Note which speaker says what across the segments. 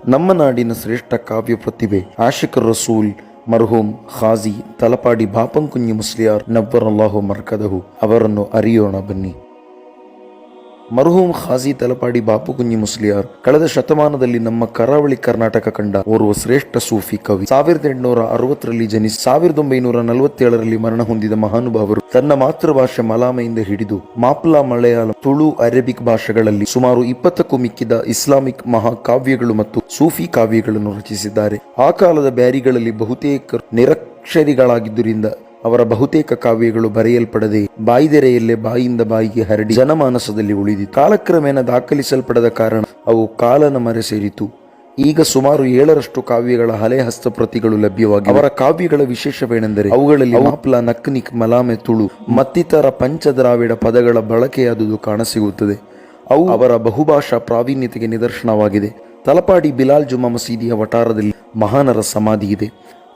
Speaker 1: ನಮ್ಮ ನಾಡಿನ ಶ್ರೇಷ್ಠ ಕಾವ್ಯ ಪ್ರತಿಭೆ ಆಶಿಕ್ ರಸೂಲ್ ಮರ್ಹೂಮ್ ಖಾಜಿ ತಲಪಾಡಿ ಬಾಪಂಕುഞ്ഞി ಮುಸ್ಲಿಯಾರ್ ನವ್ವರಲ್ಲಾಹು ಮರ್ಕದಹು ಅವರನ್ನು ಅರಿಯೋಣ ಬನ್ನಿ ಮರ್ಹೂಮ್ ಖಾಜಿ ತಲಪಾಡಿ ಬಾಪು ಕುಂಜಿ ಮುಸ್ಲಿಯಾರ್. ಕಳೆದ ಶತಮಾನದಲ್ಲಿ ನಮ್ಮ ಕರಾವಳಿ ಕರ್ನಾಟಕ ಕಂಡ ಓರ್ವ ಶ್ರೇಷ್ಠ ಸೂಫಿ ಕವಿ. ಸಾವಿರದ ಎಂಟುನೂರ ಅರವತ್ತರಲ್ಲಿ ಜನಿಸಿ ಸಾವಿರದ ಒಂಬೈನೂರ ನಲವತ್ತೇಳರಲ್ಲಿ ಮರಣ ಹೊಂದಿದ ಮಹಾನುಭಾವರು ತನ್ನ ಮಾತೃಭಾಷೆ ಮಲಾಮೆಯಿಂದ ಹಿಡಿದು ಮಾಪ್ಲಾ ಮಲಯಾಳಂ ತುಳು ಅರೇಬಿಕ್ ಭಾಷೆಗಳಲ್ಲಿ ಸುಮಾರು ಇಪ್ಪತ್ತಕ್ಕೂ ಮಿಕ್ಕಿದ ಇಸ್ಲಾಮಿಕ್ ಮಹಾಕಾವ್ಯಗಳು ಮತ್ತು ಸೂಫಿ ಕಾವ್ಯಗಳನ್ನು ರಚಿಸಿದ್ದಾರೆ. ಆ ಕಾಲದ ಬ್ಯಾರಿಗಳಲ್ಲಿ ಬಹುತೇಕ ನಿರಕ್ಷರಿಗಳಾಗಿದ್ದರಿಂದ ಅವರ ಬಹುತೇಕ ಕಾವ್ಯಗಳು ಬರೆಯಲ್ಪಡದೆ ಬಾಯಿದೆರೆಯಲ್ಲೇ ಬಾಯಿಯಿಂದ ಬಾಯಿಗೆ ಹರಡಿ ಜನಮಾನಸದಲ್ಲಿ ಉಳಿದಿತು ಕಾಲಕ್ರಮೇಣ ದಾಖಲಿಸಲ್ಪಡದ ಕಾರಣ ಅವು ಕಾಲನ ಮರೆ ಸೇರಿತು. ಈಗ ಸುಮಾರು ಏಳರಷ್ಟು ಕಾವ್ಯಗಳ ಹಳೆ ಹಸ್ತಪ್ರತಿಗಳು ಲಭ್ಯವಾಗಿ ಅವರ ಕಾವ್ಯಗಳ ವಿಶೇಷವೇನೆಂದರೆ ಅವುಗಳಲ್ಲಿ ಮಾಪ್ಲ, ನಕ್ನಿಕ್, ಮಲಾಮೆ, ತುಳು, ಮತ್ತಿತರ ಪಂಚದ್ರಾವಿಡ ಪದಗಳ ಬಳಕೆಯಾದುದು ಕಾಣಸಿಗುತ್ತದೆ. ಅವು ಅವರ ಬಹುಭಾಷಾ ಪ್ರಾವೀಣ್ಯತೆಗೆ ನಿದರ್ಶನವಾಗಿದೆ. ತಲಪಾಡಿ ಬಿಲಾಲ್ ಜುಮಾ ಮಸೀದಿಯ ವಟಾರದಲ್ಲಿ ಮಹಾನರ ಸಮಾಧಿ ಇದೆ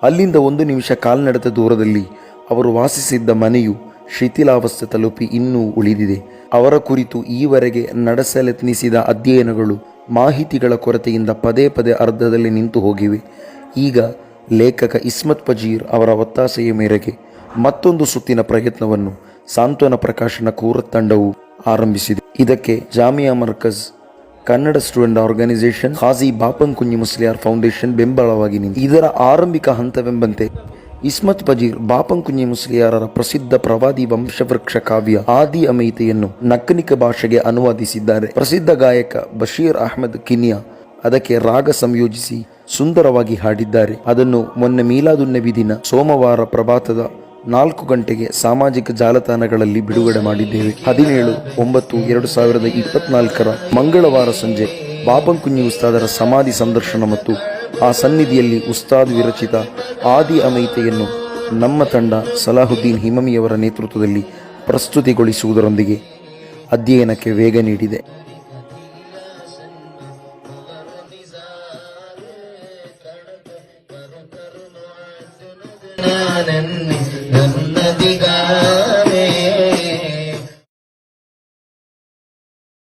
Speaker 1: ಅಲ್ಲಿಂದ ಒಂದು ನಿಮಿಷ ಕಾಲ್ನಡೆದ ದೂರದಲ್ಲಿ ಅವರು ವಾಸಿಸಿದ್ದ ಮನೆಯು ಶಿಥಿಲಾವಸ್ಥೆ ತಲುಪಿ ಇನ್ನೂ ಉಳಿದಿದೆ. ಅವರ ಕುರಿತು ಈವರೆಗೆ ನಡೆಸಲೆತ್ನಿಸಿದ ಅಧ್ಯಯನಗಳು ಮಾಹಿತಿಗಳ ಕೊರತೆಯಿಂದ ಪದೇ ಪದೇ ಅರ್ಧದಲ್ಲಿ ನಿಂತು ಹೋಗಿವೆ. ಈಗ ಲೇಖಕ ಇಸ್ಮತ್ ಪಜೀರ್ ಅವರ ಒತ್ತಾಸೆಯ ಮೇರೆಗೆ ಮತ್ತೊಂದು ಸುತ್ತಿನ ಪ್ರಯತ್ನವನ್ನು ಸಾಂತ್ವನ ಪ್ರಕಾಶನ ಕೂರ ತಂಡವು ಆರಂಭಿಸಿದೆ. ಇದಕ್ಕೆ Jamia Markaz, Kannada student organisation Khazi Bapan Kunji Musliyar foundation ಬೆಂಬಲವಾಗಿ ನಿಂತು ಇದರ ಆರಂಭಿಕ ಹಂತವೆಂಬಂತೆ ಇಸ್ಮತ್ ಬಜೀರ್ ಬಾಪಂಕುಂಜಿ ಮುಸ್ಲಿಯಾರರ ಪ್ರಸಿದ್ಧ ಪ್ರವಾದಿ ವಂಶವೃಕ್ಷ ಕಾವ್ಯ ಆದಿ ಅಮೈತೆಯನ್ನು ನಕ್ಕನಿಕ ಭಾಷೆಗೆ ಅನುವಾದಿಸಿದ್ದಾರೆ. ಪ್ರಸಿದ್ಧ ಗಾಯಕ ಬಶೀರ್ ಅಹಮದ್ ಕಿನಿಯಾ ಅದಕ್ಕೆ ರಾಗ ಸಂಯೋಜಿಸಿ ಸುಂದರವಾಗಿ ಹಾಡಿದ್ದಾರೆ. ಅದನ್ನು ಮೊನ್ನೆ ಮೀಲಾದುನ್ನಬಿ ದಿನ ಸೋಮವಾರ ಪ್ರಭಾತದ ನಾಲ್ಕು ಗಂಟೆಗೆ ಸಾಮಾಜಿಕ ಜಾಲತಾಣಗಳಲ್ಲಿ ಬಿಡುಗಡೆ ಮಾಡಿದ್ದೇವೆ. ಹದಿನೇಳು, ಒಂಬತ್ತು, ಎರಡು ಸಾವಿರದ ಇಪ್ಪತ್ನಾಲ್ಕರ ಮಂಗಳವಾರ ಸಂಜೆ ಬಾಬಂಕುಂಜಿ ಉಸ್ತಾದರ ಸಮಾಧಿ ಸಂದರ್ಶನ ಮತ್ತು ಆ ಸನ್ನಿಧಿಯಲ್ಲಿ ಉಸ್ತಾದ್ ವಿರಚಿತ ಆದಿ ಅಮೈತೆಯನ್ನು ನಮ್ಮ ತಂಡ ಸಲಾಹುದ್ದೀನ್ ಹಿಮಮಿಯವರ ನೇತೃತ್ವದಲ್ಲಿ ಪ್ರಸ್ತುತಿಗೊಳಿಸುವುದರೊಂದಿಗೆ ಅಧ್ಯಯನಕ್ಕೆ ವೇಗ ನೀಡಿದೆ.